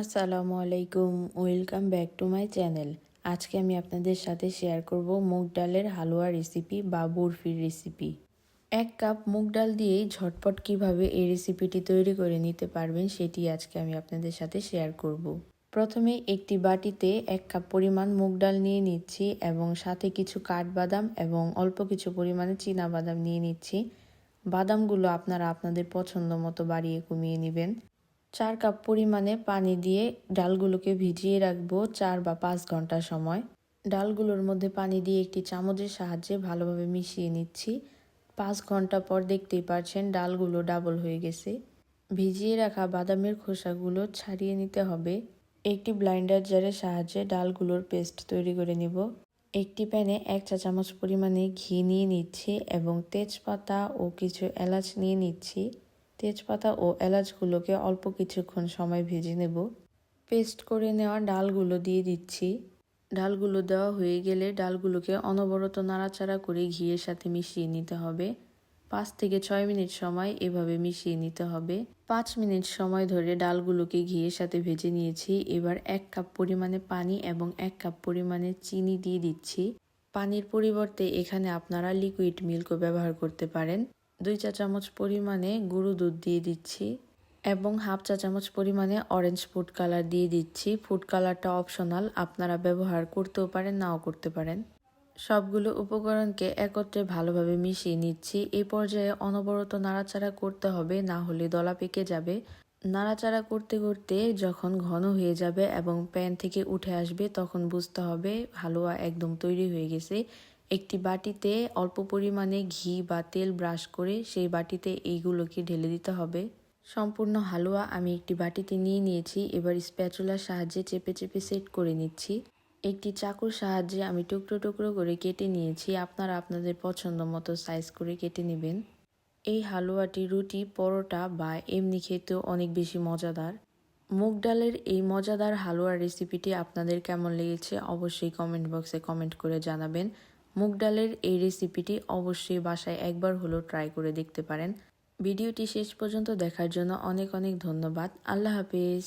আসসালামু আলাইকুম, welcome back to my channel. আজকে আমি আপনাদের সাথে শেয়ার করব মুগ ডালের হালুয়া রেসিপি বা বরফির রেসিপি এক কাপ মুগ ডাল দিয়েই ঝটপট কীভাবে এই রেসিপিটি তৈরি করে নিতে পারবেন সেটি আজকে আমি আপনাদের সাথে শেয়ার করব। প্রথমে একটি বাটিতে এক কাপ পরিমাণ মুগ ডাল নিয়ে নিচ্ছি এবং সাথে কিছু কাঠবাদাম এবং অল্প কিছু পরিমাণে চীনা বাদাম নিয়ে নিচ্ছি। বাদামগুলো আপনারা আপনাদের পছন্দ মতো বাড়িয়ে কমিয়ে নেবেন। চার কাপ পরিমাণে পানি দিয়ে ডালগুলোকে ভিজিয়ে রাখব চার বা পাঁচ ঘণ্টা সময়। ডালগুলোর মধ্যে পানি দিয়ে একটি চামচের সাহায্যে ভালোভাবে মিশিয়ে নিচ্ছি। পাঁচ ঘণ্টা পর দেখতেই পারছেন ডালগুলো ডাবল হয়ে গেছে। ভিজিয়ে রাখা বাদামের খোসাগুলো ছাড়িয়ে নিতে হবে। একটি ব্লাইন্ডার জারের সাহায্যে ডালগুলোর পেস্ট তৈরি করে নিব। একটি প্যানে এক চা চামচ পরিমাণে ঘি নিয়ে নিচ্ছি এবং তেজপাতা ও কিছু এলাচ নিয়ে নিচ্ছি। তেজপাতা ও এলাচগুলোকে অল্প কিছুক্ষণ সময় ভেজে নেব। পেস্ট করে নেওয়া ডালগুলো দিয়ে দিচ্ছি। ডালগুলো দেওয়া হয়ে গেলে ডালগুলোকে অনবরত নাড়াচাড়া করে ঘিয়ের সাথে মিশিয়ে নিতে হবে। পাঁচ থেকে ছয় মিনিট সময় এভাবে মিশিয়ে নিতে হবে। পাঁচ মিনিট সময় ধরে ডালগুলোকে ঘিয়ের সাথে ভেজে নিয়েছি। এবার এক কাপ পরিমাণে পানি এবং এক কাপ পরিমাণে চিনি দিয়ে দিচ্ছি। পানির পরিবর্তে এখানে আপনারা লিকুইড মিল্কও ব্যবহার করতে পারেন। দুই চা চামচ পরিমাণে গুঁড়ো দুধ দিয়ে দিচ্ছি এবং হাফ চা চামচ পরিমাণে অরেঞ্জ ফুড কালার দিয়ে দিচ্ছি। ফুড কালারটা অপশনাল আপনারা ব্যবহার করতেও পারেন, নাও করতে পারেন। সবগুলো উপকরণকে একত্রে ভালোভাবে মিশিয়ে নিচ্ছি। এই পর্যায়ে অনবরত নাড়াচাড়া করতে হবে, না হলে দলা পেকে যাবে। নাড়াচাড়া করতে করতে যখন ঘন হয়ে যাবে এবং প্যান থেকে উঠে আসবে, তখন বুঝতে হবে হালুয়া একদম তৈরি হয়ে গেছে। একটি বাটিতে অল্প পরিমাণে ঘি বা তেল ব্রাশ করে সেই বাটিতে এইগুলোকে ঢেলে দিতে হবে। সম্পূর্ণ হালুয়া আমি একটি বাটিতে নিয়ে নিয়েছি, এবার স্প্যাচুলার সাহায্যে চেপে চেপে সেট করে নিচ্ছি। একটি চাকুর সাহায্যে আমি টুকরো টুকরো করে কেটে নিয়েছি, আপনারা আপনাদের পছন্দ মতো সাইজ করে কেটে নেবেন। এই হালুয়াটি রুটি, পরোটা বা এমনি খেতেও অনেক বেশি মজাদার। মুগ ডালের এই মজাদার হালুয়ার রেসিপিটি আপনাদের কেমন লেগেছে অবশ্যই কমেন্ট বক্সে কমেন্ট করে জানাবেন। মুগ ডালের এই রেসিপিটি অবশ্যই বাসায় একবার হলেও ট্রাই করে দেখতে পারেন। ভিডিওটি শেষ পর্যন্ত দেখার জন্য অনেক অনেক ধন্যবাদ। আল্লাহ হাফিজ।